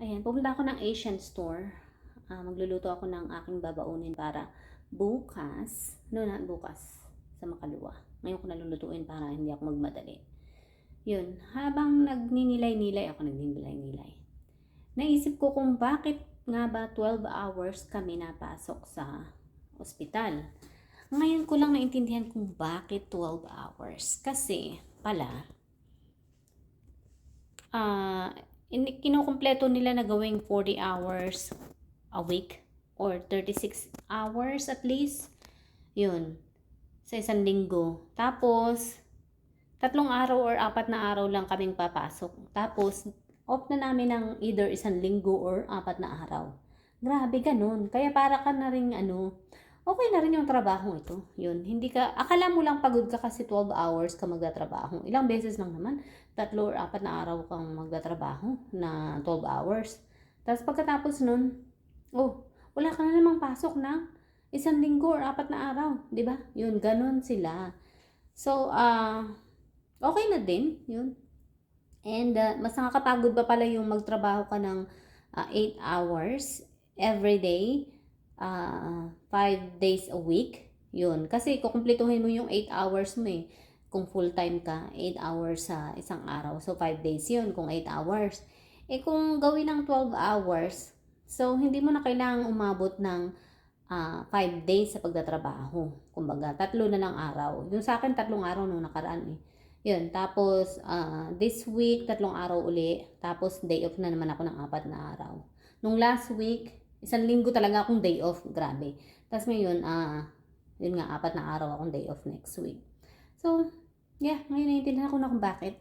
Ayan, pupunta ako ng Asian store. Ah, magluluto ako ng aking babaunin para bukas, no not bukas, sa makaluwa. Ngayon ko nalulutuin para hindi ako magmadali. Yun, habang nagninilay-nilay ako, nagninilay-nilay. Naisip ko kung bakit nga ba 12 hours kami napasok sa ospital. Ngayon ko lang naintindihan kung bakit 12 hours. Kasi pala, ah, ini kinukumpleto nila na gawing 40 hours a week or 36 hours at least. Yun. Sa isang linggo. Tapos, tatlong araw or apat na araw lang kaming papasok. Tapos, off na namin ng either isang linggo or apat na araw. Grabe, ganun. Kaya para ka na rin, ano, okay na rin yung trabaho ito. Yun, hindi ka, akala mo lang pagod ka kasi 12 hours ka magtatrabaho. Ilang beses lang naman, tatlo or apat na araw kang magtatrabaho na 12 hours. Tapos pagkatapos nun, oh, wala ka na namang pasok na isang linggo or apat na araw. di ba Yun, ganun sila. So, ah, okay na din, yun. And uh, mas nakakapagod pa pala yung magtrabaho ka ng 8 hours every day, 5 days a week. Yun. Kasi kukumplituhin mo yung 8 hours mo eh. Kung full time ka, 8 hours sa isang araw. So, 5 days yun kung 8 hours. Eh kung gawin ng 12 hours, so hindi mo na kailangang umabot ng 5 days sa pagtatrabaho. Kumbaga, tatlo na lang araw. Yung sa akin, tatlong araw nung nakaraan eh. Yun, tapos ah, this week, tatlong araw uli. Tapos day off na naman ako ng apat na araw. Nung last week, isang linggo talaga akong day off. Grabe. Tapos ngayon, ah, yun nga, apat na araw akong day off next week. So, yeah, ngayon naiintindihan ko na kung bakit.